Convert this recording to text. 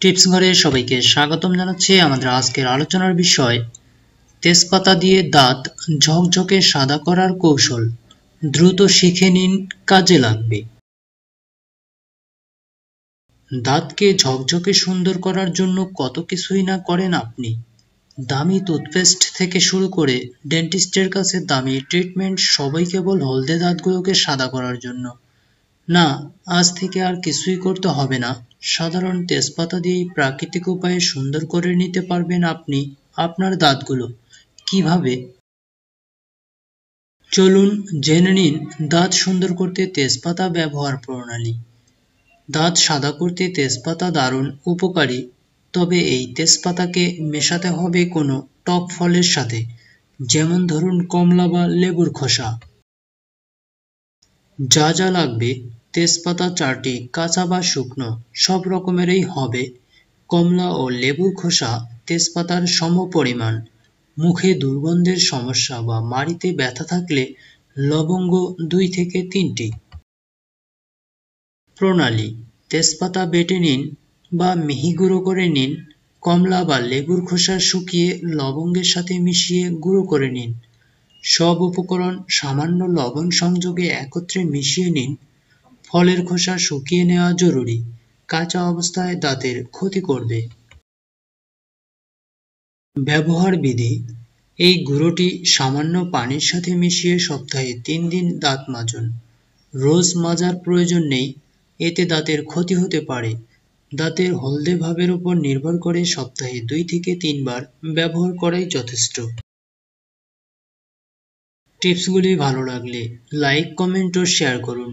Tips ঘরে সবাইকে স্বাগতম জানাচ্ছি আমাদের আজকের আলোচনার বিষয়, তেজপাতা দিয়ে দাঁত ঝকঝকে সাদা করার কৌশল, দ্রুত শিখে নিন কাজে লাগবে। দাঁতকে ঝকঝকে সুন্দর করার জন্য কত কিছুই না করেন আপনি। দামি টুথপেস্ট থেকে শুরু করে ডেন্টিস্টের কাছে দামি ট্রিটমেন্ট সবাই কেবল হলদে দাঁতগুলোকে সাদা করার জন্য। না, আজ থেকে আর কিছুই করতে হবে না। সাধারণ তেজপাতা দিয়েই প্রাকৃতিক উপায়ে সুন্দর করে নিতে পারবেন আপনি আপনার দাঁতগুলো। কীভাবে? চলুন জেনে নিন দাঁত সুন্দর করতে তেজপাতা ব্যবহার প্রণালী। দাঁত সাদা করতে তেজপাতা দারুণ উপকারী। তবে এই তেজপাতাকে মেশাতে হবে কোনো টক ফলের সাথে, যেমন ধরুন কমলা বা লেবুর খোসা। যা যা লাগবে তেজপাতা, চারটি কাঁচা বা শুকনো, সব রকমেরই হবে। কমলা ও লেবুর খোসা তেজপাতার সম পরিমাণ মুখে দুর্গন্ধের সমস্যা বা মাড়িতে ব্যথা থাকলে লবঙ্গ দুই থেকে তিনটি। প্রণালী, তেজপাতা বেটে নিন বা মিহি গুঁড়ো করে নিন। কমলা বা লেবুর খোসা শুকিয়ে লবঙ্গের সাথে মিশিয়ে গুঁড়ো করে নিন। সব উপকরণ সামান্য লবণ সংযোগে একত্রে মিশিয়ে নিন। ফলের খোসা শুকিয়ে নেওয়া জরুরি। কাঁচা অবস্থায় দাঁতের ক্ষতি করবে। ব্যবহার বিধি, এই গুঁড়োটি সামান্য পানির সাথে মিশিয়ে সপ্তাহে তিন দিন দাঁত মাজুন। রোজ মাজার প্রয়োজন নেই, এতে দাঁতের ক্ষতি হতে পারে। দাঁতের হলদে ভাবের উপর নির্ভর করে সপ্তাহে দুই থেকে তিনবার ব্যবহার করাই যথেষ্ট। টিপসগুলি ভালো লাগলে লাইক, কমেন্ট ও শেয়ার করুন।